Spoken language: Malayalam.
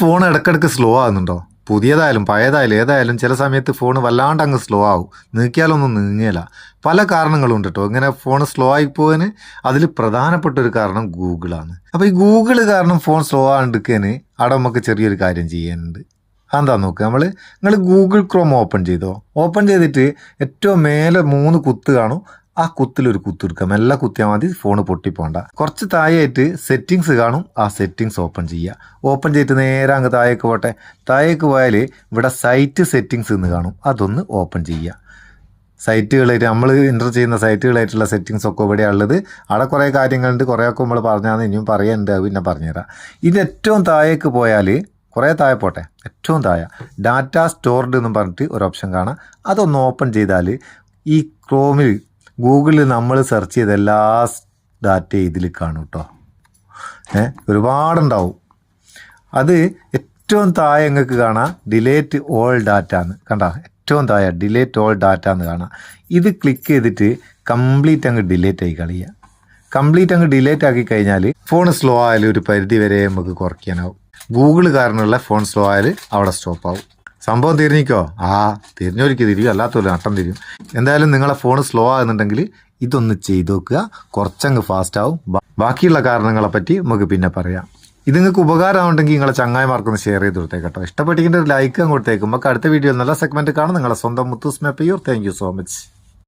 ഫോൺ ഇടയ്ക്കിടയ്ക്ക് സ്ലോ ആകുന്നുണ്ടോ? പുതിയതായാലും പഴയതായാലും ഏതായാലും ചില സമയത്ത് ഫോൺ വല്ലാണ്ട് അങ്ങ് സ്ലോ ആവും. നീക്കിയാലൊന്നും നീങ്ങിയല്ല പല കാരണങ്ങളുണ്ട് കേട്ടോ ഇങ്ങനെ ഫോൺ സ്ലോ ആയി പോകാന് അതിൽ പ്രധാനപ്പെട്ട ഒരു കാരണം ഗൂഗിളാണ് അപ്പോൾ ഈ ഗൂഗിൾ കാരണം ഫോൺ സ്ലോ ആണ്ടിരിക്കാന് അവിടെ നമുക്ക് ചെറിയൊരു കാര്യം ചെയ്യാനുണ്ട് അതെന്താ നോക്കുക നമ്മൾ നിങ്ങൾ ഗൂഗിൾ ക്രോം ഓപ്പൺ ചെയ്തോ? ഓപ്പൺ ചെയ്തിട്ട് ഏറ്റവും മേലെ മൂന്ന് കുത്ത് കാണും. ആ കുത്തിലൊരു കുത്ത് എടുക്കുക മെല്ലെ കുത്തിയാൽ മതി ഫോൺ പൊട്ടിപ്പോണ്ട. കുറച്ച് താഴെയായിട്ട് സെറ്റിങ്സ് കാണും. ആ സെറ്റിങ്സ് ഓപ്പൺ ചെയ്യുക ഓപ്പൺ ചെയ്തിട്ട് നേരെ അങ്ങ് താഴേക്ക് പോട്ടെ. താഴേക്ക് പോയാൽ ഇവിടെ സൈറ്റ് സെറ്റിങ്സ് എന്ന് കാണും. അതൊന്ന് ഓപ്പൺ ചെയ്യുക സൈറ്റുകളായിട്ട് നമ്മൾ എന്റർ ചെയ്യുന്ന സൈറ്റുകളായിട്ടുള്ള സെറ്റിങ്സ് ഒക്കെ ഇവിടെയാണ് ഉള്ളത്. അവിടെ കുറേ കാര്യങ്ങളുണ്ട്. കുറേ ഒക്കെ നമ്മൾ പറഞ്ഞാൽ ഇനിയും പറയാനുണ്ട് പിന്നെ പറഞ്ഞുതരാം. ഇത് ഏറ്റവും താഴേക്ക് പോയാൽ കുറേ താഴെ പോട്ടെ. ഏറ്റവും താഴെ. ഡാറ്റ സ്റ്റോർഡ് എന്ന് പറഞ്ഞിട്ട് ഒരു ഓപ്ഷൻ കാണാം. അതൊന്ന് ഓപ്പൺ ചെയ്താൽ ഈ ക്രോമിൽ ഗൂഗിളിൽ നമ്മൾ സെർച്ച് ചെയ്ത എല്ലാ ഡാറ്റ ഇതിൽ കാണും കേട്ടോ ഏഹ് ഒരുപാടുണ്ടാവും. അത് ഏറ്റവും താഴെ നിങ്ങൾക്ക് കാണാം ഡിലേറ്റ് ഓൾ ഡാറ്റ എന്ന്. കണ്ട? ഏറ്റവും താഴെ ഡിലേറ്റ് ഓൾ ഡാറ്റ എന്ന് കാണാം. ഇത് ക്ലിക്ക് ചെയ്തിട്ട് കംപ്ലീറ്റ് അങ്ങ് ഡിലേറ്റ് ആയി കളയുക. കംപ്ലീറ്റ് അങ്ങ് ഡിലേറ്റ് ആക്കി കഴിഞ്ഞാൽ ഫോൺ സ്ലോ ആയാലും ഒരു പരിധി വരെ നമുക്ക് കുറയ്ക്കാനാവും. ഗൂഗിൾ കാരണമുള്ള ഫോൺ സ്ലോ ആയാൽ അവിടെ സ്റ്റോപ്പ് ആവും. സംഭവം തിരിഞ്ഞിക്കോ? ആ തിരിഞ്ഞൊരിക്കൽ തിരിയും. അല്ലാത്തൊരു നട്ടം തിരിയും. എന്തായാലും നിങ്ങളെ ഫോൺ സ്ലോ ആകുന്നുണ്ടെങ്കിൽ ഇതൊന്ന് ചെയ്തു നോക്കുക. കുറച്ചങ്ങ് ഫാസ്റ്റ് ആവും. ബാക്കിയുള്ള കാരണങ്ങളെപ്പറ്റി നമുക്ക് പിന്നെ പറയാം. ഇത് നിങ്ങൾക്ക് ഉപകാരമുണ്ടെങ്കിൽ നിങ്ങളെ ചങ്ങായിമാർക്കൊന്ന് ഷെയർ ചെയ്ത് കൊടുത്തേക്കട്ടോ ഇഷ്ടപ്പെട്ടെങ്കിൽ ഒരു ലൈക്ക് കൊടുത്തേക്കും. നമുക്ക് അടുത്ത വീഡിയോ നല്ല സെഗ്മെന്റ് കാണാം. നിങ്ങളെ സ്വന്തം Muthoos Meppayur thank you so much